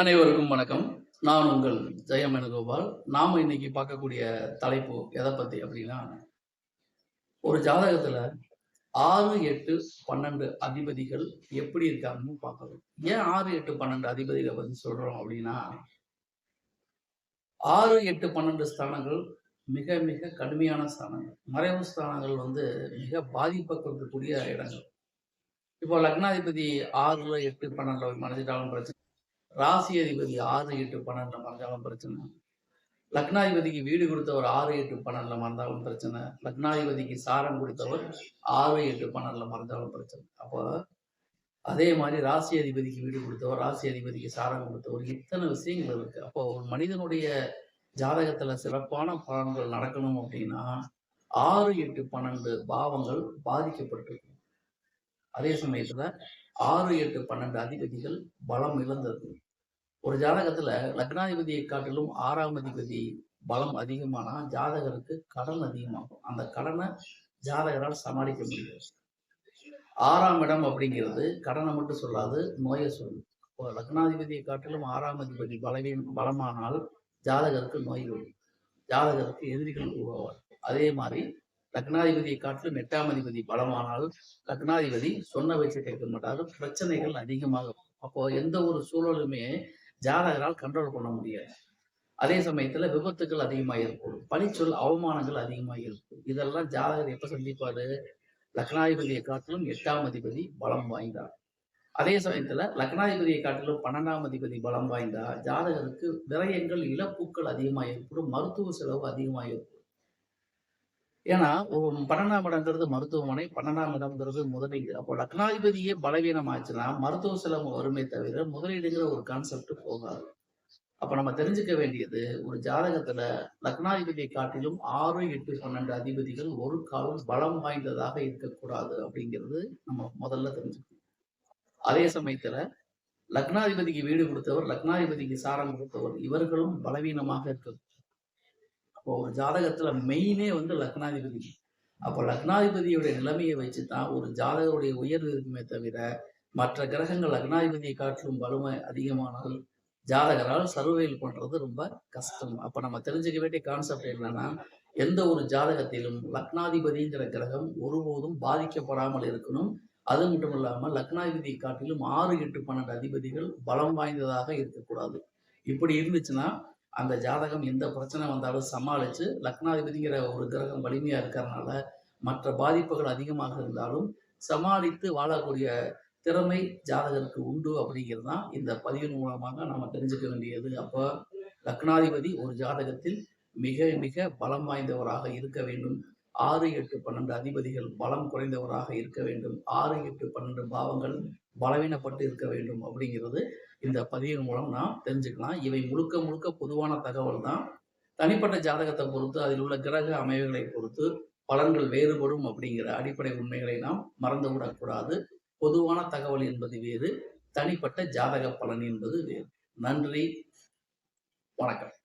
அனைவருக்கும் வணக்கம். நான் உங்கள் ஜெயம் வேணுகோபால். நாம இன்னைக்கு பார்க்கக்கூடிய தலைப்பு எதை பத்தி அப்படின்னா ஒரு ஜாதகத்துல ஆறு எட்டு பன்னெண்டு அதிபதிகள் எப்படி இருக்காங்கன்னு பார்க்கணும். ஏன் ஆறு எட்டு பன்னெண்டு அதிபதிகளை பத்தி சொல்றோம் அப்படின்னா ஆறு எட்டு பன்னெண்டு ஸ்தானங்கள் மிக மிக கடுமையான ஸ்தானங்கள். மறைவு ஸ்தானங்கள் வந்து மிக பாதிப்பை கொடுக்கக்கூடிய இடங்கள். இப்போ லக்னாதிபதி ஆறுல எட்டு பன்னெண்டுல மறைஞ்சிட்டாலும் பிரச்சனை ராசி அதிபதி ஆறு எட்டு பன்னெண்டுல மறைஞ்சாலும் பிரச்சனை. லக்னாதிபதிக்கு வீடு கொடுத்தவர் ஆறு எட்டு பன்னெண்டுல மறந்தாலும் பிரச்சனை. லக்னாதிபதிக்கு சாரம் கொடுத்தவர் ஆறு எட்டு பன்னெண்டுல மறைஞ்சாலும் பிரச்சனை. அப்போ அதே மாதிரி ராசி அதிபதிக்கு வீடு கொடுத்தவர் ராசி அதிபதிக்கு சாரம் கொடுத்தவர் இத்தனை விஷயங்கள் இருக்கு. அப்போ ஒரு மனிதனுடைய ஜாதகத்துல சிறப்பான பலன்கள் நடக்கணும் அப்படின்னா ஆறு எட்டு பன்னெண்டு பாவங்கள் பாதிக்கப்பட்டிருக்கு அதே சமயத்துல ஆறு எட்டு பன்னெண்டு அதிபதிகள் பலம் இழந்தது ஒரு ஜாதகத்துல லக்னாதிபதியை காட்டிலும் ஆறாம் அதிபதி பலம் அதிகமானா ஜாதகருக்கு கடன் அதிகமாகும். அந்த கடனை ஜாதகரால் சமாளிக்க முடியாது. ஆறாம் இடம் அப்படிங்கிறது கடனை மட்டும் சொல்லாது நோயை சொல்லும். லக்னாதிபதியை காட்டிலும் ஆறாம் அதிபதி பலவீன் பலமானால் ஜாதகருக்கு நோய் வரும். ஜாதகருக்கு எதிரிகள் உருவாவார். அதே மாதிரி லக்னாதிபதியை காட்டிலும் எட்டாம் அதிபதி பலமானால் லக்னாதிபதி சொன்ன வச்சு கேட்க மாட்டாரு பிரச்சனைகள் அதிகமாகும் அப்போ எந்த ஒரு சூழலுமே ஜாதகரால் கண்ட்ரோல் பண்ண முடியாது அதே சமயத்துல விபத்துகள் அதிகமாக இருக்கும் பனிச்சொல் அவமானங்கள் அதிகமாக இருக்கும் இதெல்லாம் ஜாதகர் எப்ப சந்திப்பாரு? லக்னாதிபதியை காட்டிலும் எட்டாம் அதிபதி பலம் வாய்ந்தார் அதே சமயத்துல லக்னாதிபதியை காட்டிலும் பன்னெண்டாம் அதிபதி பலம் வாய்ந்தா. ஜாதகருக்கு விரயங்கள் இழப்புக்கள் அதிகமாக ஏற்படும். மருத்துவ செலவு அதிகமாக ஏற்படும். ஏன்னா பன்னெண்டாம் இடம்ங்கிறது மருத்துவமனை பன்னெண்டாம் இடம்ங்கிறது முதலீடு அப்போ லக்னாதிபதியே பலவீனம் ஆச்சுன்னா மருத்துவ செலவு வருமே தவிர முதலீடுங்கிற ஒரு கான்செப்ட் போகாது. அப்ப நம்ம தெரிஞ்சுக்க வேண்டியது ஒரு ஜாதகத்துல லக்னாதிபதியை காட்டிலும் ஆறு எட்டு பன்னெண்டு அதிபதிகள் ஒரு காலம் பலம் வாய்ந்ததாக இருக்கக்கூடாது அப்படிங்கிறது நம்ம முதல்ல தெரிஞ்சுக்கணும். அதே சமயத்துல லக்னாதிபதிக்கு வீடு கொடுத்தவர் லக்னாதிபதிக்கு சாரம் கொடுத்தவர் இவர்களும் பலவீனமாக இருக்க அப்போ ஜாதகத்தில் மெயினே வந்து லக்னாதிபதி. அப்போ லக்னாதிபதியுடைய நிலைமையை வச்சு தான் ஒரு ஜாதகருடைய உயர்வு இருக்குமே தவிர மற்ற கிரகங்கள் லக்னாதிபதியை காட்டிலும் வலுமை அதிகமானால் ஜாதகரால் சர்வைல் பண்ணுறது ரொம்ப கஷ்டம். அப்போ நம்ம தெரிஞ்சுக்க வேண்டிய கான்செப்ட் என்னன்னா எந்த ஒரு ஜாதகத்திலும் லக்னாதிபதிங்கிற கிரகம் ஒருபோதும் பாதிக்கப்படாமல் இருக்கணும். அது மட்டும் இல்லாமல் லக்னாதிபதியை காட்டிலும் ஆறு எட்டு பன்னெண்டு அதிபதிகள் பலம் வாய்ந்ததாக இருக்கக்கூடாது. இப்படி இருந்துச்சுன்னா அந்த ஜாதகம் எந்த பிரச்சனை வந்தாலும் சமாளித்து லக்னாதிபதிங்கிற ஒரு கிரகம் வலிமையாக இருக்கிறதுனால மற்ற பாதிப்புகள் அதிகமாக இருந்தாலும் சமாளித்து வாழக்கூடிய திறமை ஜாதகருக்கு உண்டு அப்படிங்கிறது தான் இந்த பதிவின் மூலமாக நம்ம தெரிஞ்சுக்க வேண்டியது. அப்போ லக்னாதிபதி ஒரு ஜாதகத்தில் மிக மிக பலம் வாய்ந்தவராக இருக்க வேண்டும். ஆறு எட்டு பன்னெண்டு அதிபதிகள் பலம் குறைந்தவராக இருக்க வேண்டும். ஆறு எட்டு பன்னெண்டு பாவங்கள் பலவீனப்பட்டு இருக்க வேண்டும் அப்படிங்கிறது இந்த பதிவின் மூலம் நாம் தெரிஞ்சுக்கலாம். இவை முழுக்க முழுக்க பொதுவான தகவல் தான். தனிப்பட்ட ஜாதகத்தை பொறுத்து அதில் உள்ள கிரக அமைவுகளை பொறுத்து பலன்கள் வேறுபடும் அப்படிங்கிற அடிப்படை உண்மைகளை நாம் மறந்துவிடக்கூடாது. பொதுவான தகவல் என்பது வேறு தனிப்பட்ட ஜாதக பலன் என்பது வேறு. நன்றி. வணக்கம்.